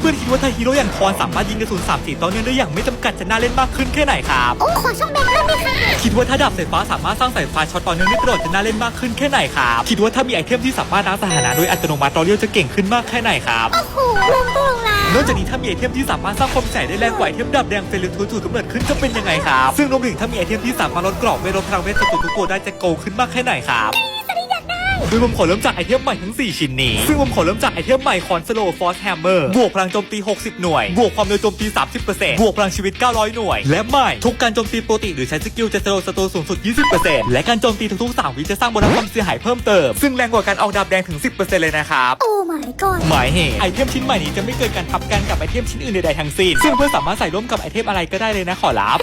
เพื่อนๆคิดว่าถ้าฮีโร่อย่างทอนสามารถยิงกระสุน3 4ต่อเนื่องได้อย่างไม่จำกัดจะน่าเล่นมากขึ้นแค่ไหนครับโอ้ขอช่องแบงค์ได้ไหมคะคิดว่าถ้าดาบสายฟ้าสามารถสร้างสายฟ้าช็อตต่อเนื่องได้ตลอดจะน่าเล่นมากขึ้นแค่ไหนครับคิดว่าถ้ามีไอเทมที่สามารถล้างสถานะโดยอัตโนมัติรอเลียวจะเก่งขึ้นมากแค่ไหนครับโอ้โหลงตัวลงแล้วนอกจากนี้ถ้ามีไอเทมที่สามารถสร้างความใส่ได้แรงกว่าไอเทมดาบแดงเฟลิทูถูกกำเนิดขึ้นจะเป็นยังไงครับซึ่งรวมถึงถ้ามีไอเทมที่สามารถลดกรอบเวทลดพลังเวทศัตรูทุกตัวได้จะโกงขึ้นมากแค่ไหนครับ โดยผมขอเริ่มจากไอเทมใหม่ทั้ง 4 ชิ้นนี้ ซึ่งผมขอเริ่มจากไอเทมใหม่คอนสโลฟอสแฮมเมอร์บวกพลังโจมตี 60 หน่วย บวกความเร็วโจมตี 30%บวกพลังชีวิต 900 หน่วย และใหม่ ทุกการโจมตีปกติหรือใช้สกิลจะสโลว์สตูสูงสุด 20%และการโจมตีทุกๆ 3 วิจะสร้างบนความเสียหายเพิ่มเติม ซึ่งแรงกว่าการออกดาบแดงถึง 10%เลยนะครับโอ้ my god หมายเหตุไอเทมชิ้นใหม่นี้จะไม่เกิดการทับกันกับไอเทมชิ้นอื่นใดๆทั้งสิ้น ซึ่งเพื่อนสามารถใส่ร่วมกับไอเทมอะไรก็ได้เลยนะขอรับ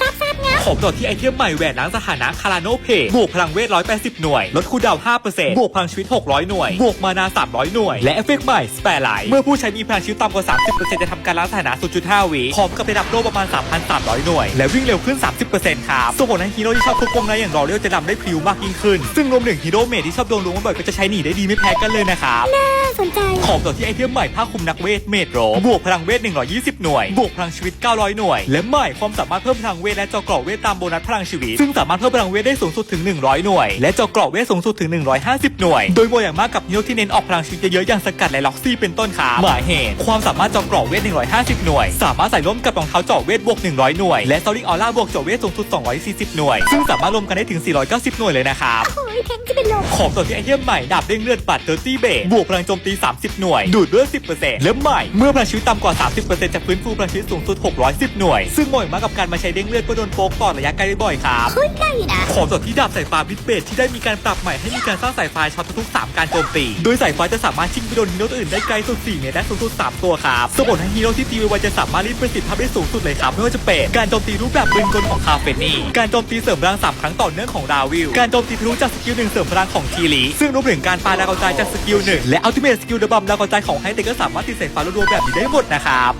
ผมต่อที่ไอเทมใหม่แหวนล้างสถานะคาราโนเพบวกพลังเวท180 หน่วยลดคูดาว5%บวกพลังชีวิต 600 หน่วย บวกมานา 300 หน่วย และเอฟเฟกต์ใหม่สเปรไลท์เมื่อผู้ใช้มีพลังชีวิตต่ำกว่า 30%จะทำการล้างสถานะ 0.5 วิพร้อมกับระดับโลประมาณ 3,300 หน่วย และวิ่งเร็วขึ้น 30%ครับส่งผลให้ฮีโร่ที่ชอบทุกวงในอย่างรอเรียวจะดำได้พริ้วมากยิ่งขึ้น ซึ่งรวมถึงฮีโร่เมทที่ชอบโดนล้วงบ่อยๆก็จะใช้หนีได้ดีไม่แพ้กันเลยนะครับน่าสนใจขอบต่อที่ไอเทมใหม่ผ้าคลุมนักเวทเมดโรบวกพลังเวท 120 หน่วย บวกพลังชีวิต 900 หน่วย และใหม่ความสามารถเพิ่มพลังเวทและจอเกราะเวทตามโบนัสพลังชีวิต ซึ่งสามารถเพิ่มพลังเวทได้สูงสุดถึง 100 หน่วย และจอเกราะเวทสูงสุดถึง 150 หน่วยโดยโบอย่างมากกับฮีโร่ที่เน้นออกพลังชีวิตเยอะๆอย่างสกัดและล็อกซี่เป็นต้นครับหมายเหตุความสามารถจอเกราะเวท 150 หน่วย สามารถใส่ร่วมกับรองเท้าเจาะเวทบวก 100 หน่วย และซอริออร่าบวกเจาะเวทสูงสุด 240 หน่วย ซึ่งสามารถรวมกันได้ถึง 490 หน่วยเลยนะครับ โอ้ยเพนจะเป็นลมของตัวที่ไอเทมใหม่ดาบเด้งเลือดปัดเตอร์ตี้เบรบวกพลังโจมตี 30 หน่วย ดูดเลือด 10%และใหม่ เมื่อพลังชีวิตต่ำกว่า 30%จะฟื้นฟูพลังชีวิตสูงสุด 610 หน่วย ซึ่งเหมาะมากกับการมาใช้เด้งเลือดเพื่อโดนโป๊กต่อระยะไกลได้บ่อยครับเฮ้ยได้อยู่นะของตัวที่ดาบสายฟ้าบิดเบดที่ได้มีการปรับใหม่ให้มีการสร้างสายฟ้าช็อตทุกๆ3การโจมตี โดยสายฟ้าจะสามารถชิงไปโดนฮีโร่ตัวอื่นได้ไกลสุด4เมตรและสูงสุด3ตัวครับสมมติให้ฮีโร่ที่ตีไวๆจะสามารถรีดประสิทธิภาพได้สูงสุดเลยครับไม่ว่าจะเป็นการโจมตีรูปแบบปืนกลของคาเฟนี่การโจมตีเสริมพลังสามครั้งต่อเนื่องของราวิลการโจมตีทะลุจากสกิลหนึ่งเสริมพลังของทีลีซึ่งรวมถึงการปาดาวกระจายจากสกิลหนึ่งและอัลติเมทสกิลเดอะบัมดาวกระจายของไฮเตก็สามารถติดสายฟ้ารวงแบบนี้ได้หมดนะครับ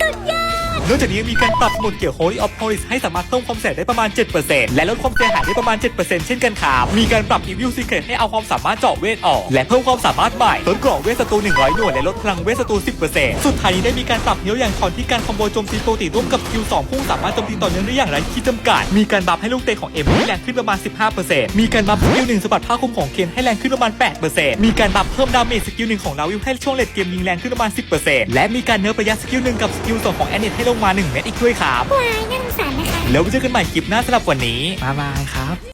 นอกจากนี้ยังมีการปรับสมุดเกี่ยว Holy of Holies ให้สามารถเพิ่มความแสงได้ประมาณ 7%และลดความเสียหายได้ประมาณ 7%เช่นกันครับมีการปรับ Evil Secret ให้เอาความสามารถเจาะเวทออก และเพิ่มความสามารถใหม่ลดกรอบเวทศัตรู100หน่วยและลดพลังเวทศัตรู10%สุดท้ายนี้ได้มีการปรับเฮี้ยวอย่างคอนที่การคอมโบโจมตีปกติร่วมกับสกิล2พุ่งสามารถโจมตีต่อเนื่องได้อย่างไร้ขีดจำกัด มีการบัฟให้ลูกเตะของเอ็มให้แรงขึ้นประมาณ 15%มีการบัฟสกิลหนึ่งสะบัดผ้าคลุมของเคนให้แรงขึ้นประมาณ 8%มีการบัฟเพิ่มดาเมจสกิลหนึ่งของลาวิลให้ช่วงเลดเกมยิงแรงขึ้นประมาณ 10%และมีการเนิร์ฟระยะสกิลหนึ่งกับสกิลสองของแอนเนตให้ลงมา 1 เม็ดอีกด้วยครับวายน่าสงสารนะคะ แล้วไว้เจอกันใหม่คลิปหน้าสำหรับวันนี้ บ๊ายบายครับ